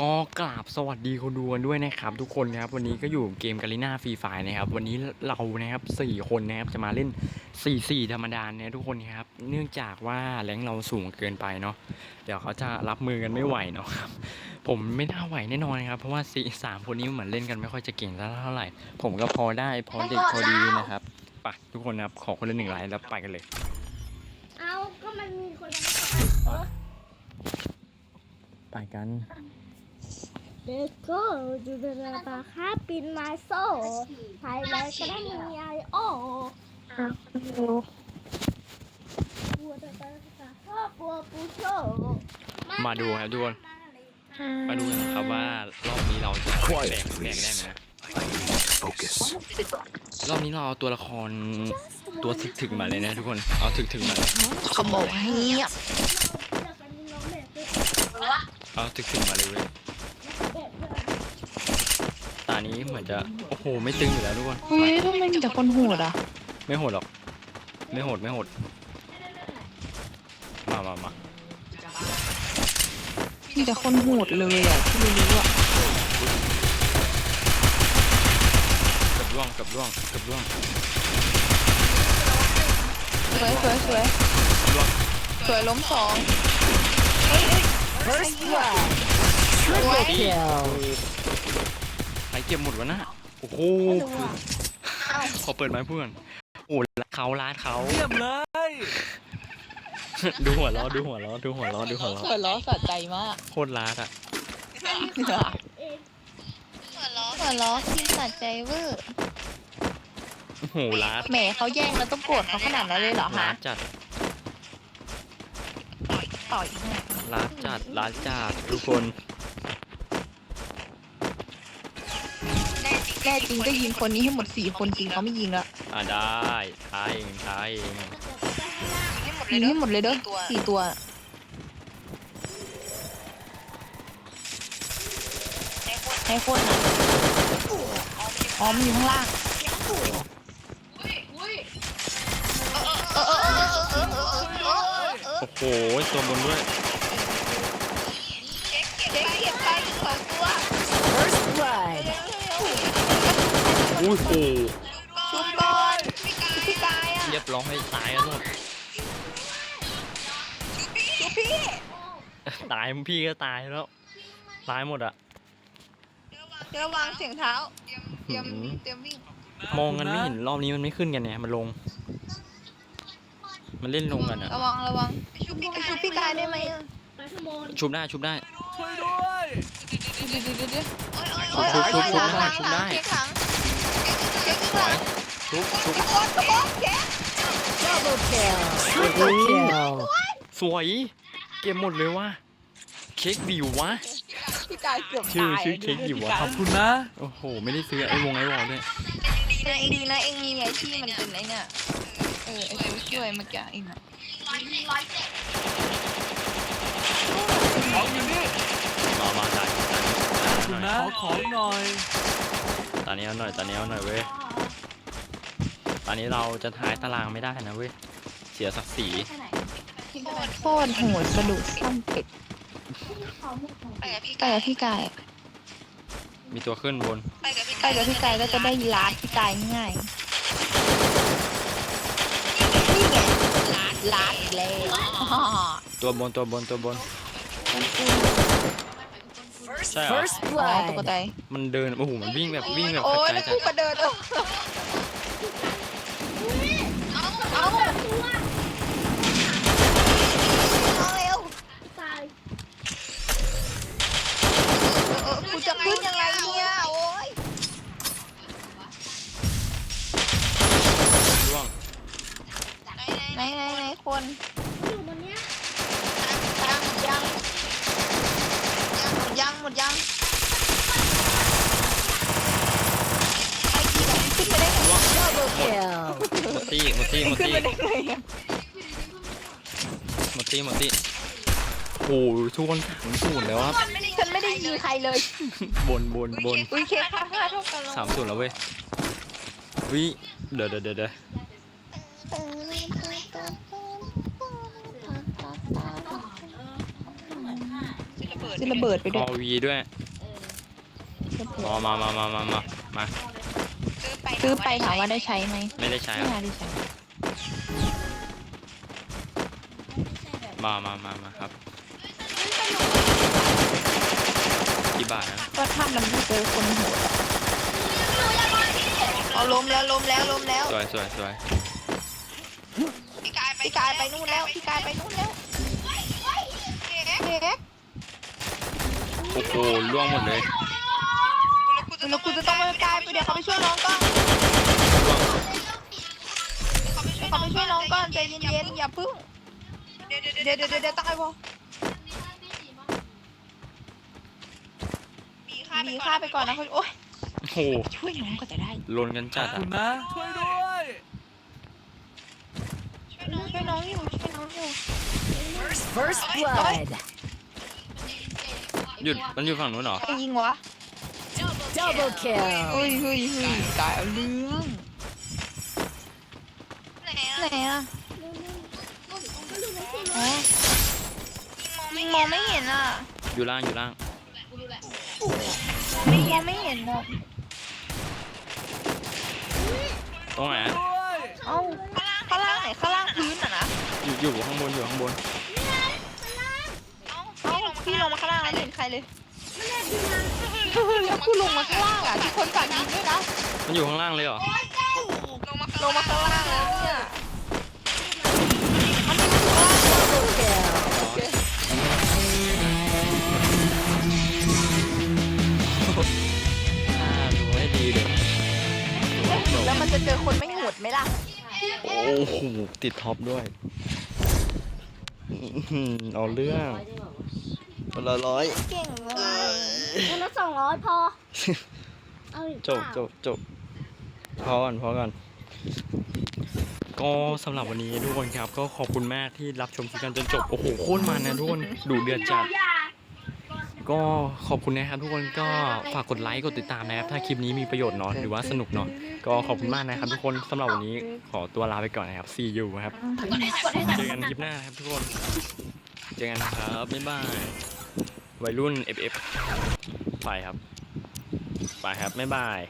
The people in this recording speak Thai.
ก็กราบสวัสดีคนดูกันด้วยนะครับ ทุกคนนะครับวันนี้ก็อยู่เกมกาลิน่าฟรีไฟนะครับวันนี้เรานะครับสี่คนนะครับจะมาเล่น4 4ธรรมดาเนี่ยทุกคนครับ เนื่องจากว่าแรงเราสูงเกินไปเนาะเดี๋ยวเขาจะรับมือกันไม่ไหวเนาะครับผมไม่น่าไหวแน่นอนครับ เพราะว่าสี่สามคนนี้เหมือนเล่นกันไม่ค่อยจะเก่งเท่าไหร่ ผมก็พอได้พอเด็กพอดีนะครับไปทุกคนนะครับขอคนละหนึ่งไลน์แล้วไปกันเลย เอาก็มันมีคนละไปกัน เด็กก็ดูเวลาตาค่าปินมาโซ่ไทยแล้วก็ได้มีไอโอบัวตาตาตาข้าบัวปูโชมาดูครับทุกคน มาดูกันนะครับว่ารอบนี้เราจะแบกแบกได้ไหมนะ Focus. รอบนี้เราเอาตัวละครตัวถึกๆมาเลยนะทุกคน เอาถึกๆมาเลยเขาบอกให้เงียบเอาถึกๆมาเลยเว้ยตา นี้เหมือนจะ โอ้โห ไม่ตึงอยู่แล้วทุกคนเฮ้ยทำไมมีแต่คนโหดอะไม่โหดหรอก ไม่โหดไม่โหด มามามามีแต่คนโหดเลยอะที่รู้อะเกับร่วงเกับร่วงเกับร่วงสวยสวยสวยร่วงสวยล้มสองเฮ้ยเฮ้ยสวยใคร เก็บหมดวะนะโอ้โหขอเปิดไม้เพื่อนโอ้ร้านเขาร้านเขาเยี่ยมเลย ดูหัวล้อดูหัวล้อดูหัวล้อดูหัวล้อสวยล้อสะใจมากโคตรร้านอะหัวล้อหัวล้อที่สะใจเวอร์โอ้โหร้านแหมเขาแย่งแล้วต้องโกรธเขาขนาดนั้นเลยเหรอร้าฮะนจัดต่อยให้ร้านจัดร้านจัดทุกคน แน่จริงก็ยิงคนนี้ให้หมดสี่คนจริงเขาไม่ยิงแล้วอ่าได้ท้ายเองท้ายเองยิงให้หมดเลยเด้อสี่ตัวให้คนนะอ๋อมันอยู่ข้างล่างโอ้โหตัวบนด้วย เจ๊เก็บไปสองตัว อุ้ยโอ้ชุบก่อนพี่กายอะเรียบร้อยตายแล้วหมดชุบพี่ตายพี่ก็ตายแล้ว ตายหมดอะระวังเสียงเท้า เตรียมเตรียมวิ่ง มองกันไม่เห็นรอบนี้มันไม่ขึ้นกันเนี่ยมันลง มันเล่นลงกันอะ ระวังระวังชุบพี่กายชุบพี่กายได้ไหมอะชุบได้ชุบได้ช่วยด้วยชุบชุบชุบได้ชุบได้ เช็คหลังเช็คหลังชุบชุบโอ๊ยโอ๊ยเช็คโอ้โหสวย เก็บหมดเลยว่ะเค้กบิววะ พี่กายเกือบชื่อตายชื่อเค้กอยู่วะขอบคุณนะ โอ้โห ไม่ได้ซื้อไอ้วงไอ้วอลด้วยดีนะเองดีนะเองมีไอ้ที่มันเป็นไอ้เนี่ยเออไอ้ตัวช่วยเมื่อกี้เองอะของอยู่นี่มามาได้ขอบคุณนะขอของหน่อย ตอนนี้เอาหน่อยตอนนี้เอาหน่อยเว้ยตอนนี้เราจะท้ายตารางไม่ได้นะเว้ยเสียศักดิ์ศรีโคตรโหดกระดูกซ้ำเป็ดไปกับพี่กายกับพี่กายมีตัวขึ้นบนไปกับพี่กายก็จะได้ลาดพี่กายง่ายนี่ไงลาดลาดอีกแล้วตัวบนตัวบนตัวบน ใช่เหรออ๋อตกใจมันเดิน โอ้โห มันวิ่งแบบวิ่งแบบโอ้กยระจายจัพูดดมาเดินเออเอาเอาเร็วตายเออกูจะขึ้นยังไงเนี่ยโอ้ยร่วงไหนไหนไหนคน อยู่บนเนี้ย ยังยัง หมดยังไอ้ทีแบบขึ้นไปได้ไงร่วงหมดตี้หมดตี้หมดขึ้นตี้ไปได้ไงอะหมดตี้หมดตี้โอ้โหทุกคนถึงศูนย์แล้วครับฉันไม่ได้ยิงใครเลย บนบนบนอุ้ยเคสค่าค่าเท่ากันแล้วสามศูนย์แล้วเว้ยวิเดี๋ยวเดี๋ยวเดี๋ยวเดี๋ยว ซื้อระเบิดไปคด้วอยวีด้วยมามามามามามามา ซื้อไปถามว่าได้ใช้ไหมไม่ได้ใช้ไม่ครับน่าได้ใช้มามามามาครับกี่บาทนะก็ถ้ามันไม่เจอคนโหดอะเอาล้มแล้วล้มแล้วล้มแล้วสวยสวยสวยพี่กายไปพี่กายไปนู่นแล้วพี่กายไปนู่นแล้วเด็ก โอ้โหล่วงหมดเลยแล้วกูจะต้องไปกายไปเดี๋ยวเขาไปช่วยน้องก่อนเขาไปช่วยน้องก่อนใจเย็นๆอย่าพึ่งเดี๋ยวเดี๋ยวเดี๋ยวเดี๋ยวตายวะมีค่าไปก่อนนะเขาโอ๊ยโอ้โหช่วยน้องก็จะได้ลนกันขจัอดบอะคุณนะช่วยด้วยช่วยน้องอยู่ช่วยน้องอยู่ First blood. หยุดมันอยู่ฝั่งนู้นเหรอ ใครยิงวะ Double kill. เฮ้ยเฮ้ยเฮ้ยตายเอาเรื่องไหนอะอ๋อยิงมองไม่เห็นอะอยู่ล่างอยู่ล่างไม่มองไม่เห็นอะตรงไหนอะด้วยเอ้าข้างล่างไหนข้างล่างพื้นอะนะอยู่อยู่ข้างบนอยู่ข้างบน เอ้าพี่ลงมา ข้างล่างแล้วไม่เห็นใครเลยแล้วกูลงมาข้างล่างอะที่คนฝากยิงด้วยนะมันอยู่ข้างล่างเลยเหรอ ลงมาข้างล่างแล้วเนี่ย Double kill. อ่าดูให้ดีเลย แล้วมันจะเจอคนไม่โหดไหมล่ะโอ้โห ติดท็อปด้วยอื้อหือเอาเรื่อง คนละร้อยเก่งเลยคนละสองร้อยพอ เอาอีกจบเปล่าจบจบพอก่อนพอก่อนก็สำหรับวันนี้ทุกคนครับ ก็ขอบคุณมากที่รับชมคลิปกันจนจบ โอ้โหโคตรมันนะทุกคนดูเดือดจัด ก็ขอบคุณนะครับทุกคนก็ฝากกดไลค์กดติดตามนะครับถ้าคลิปนี้มีประโยชน์เนาะหรือว่าสนุกเนาะก็ขอบคุณมากนะครับทุกคนสำหรับวันนี้ขอตัวลาไปก่อนนะครับ see you ครับเจอกันคลิปหน้านะครับทุกคน เจอกันนะครับบ๊ายบาย วัยรุ่น FF ไปครับ ไปครับ ไม่บาย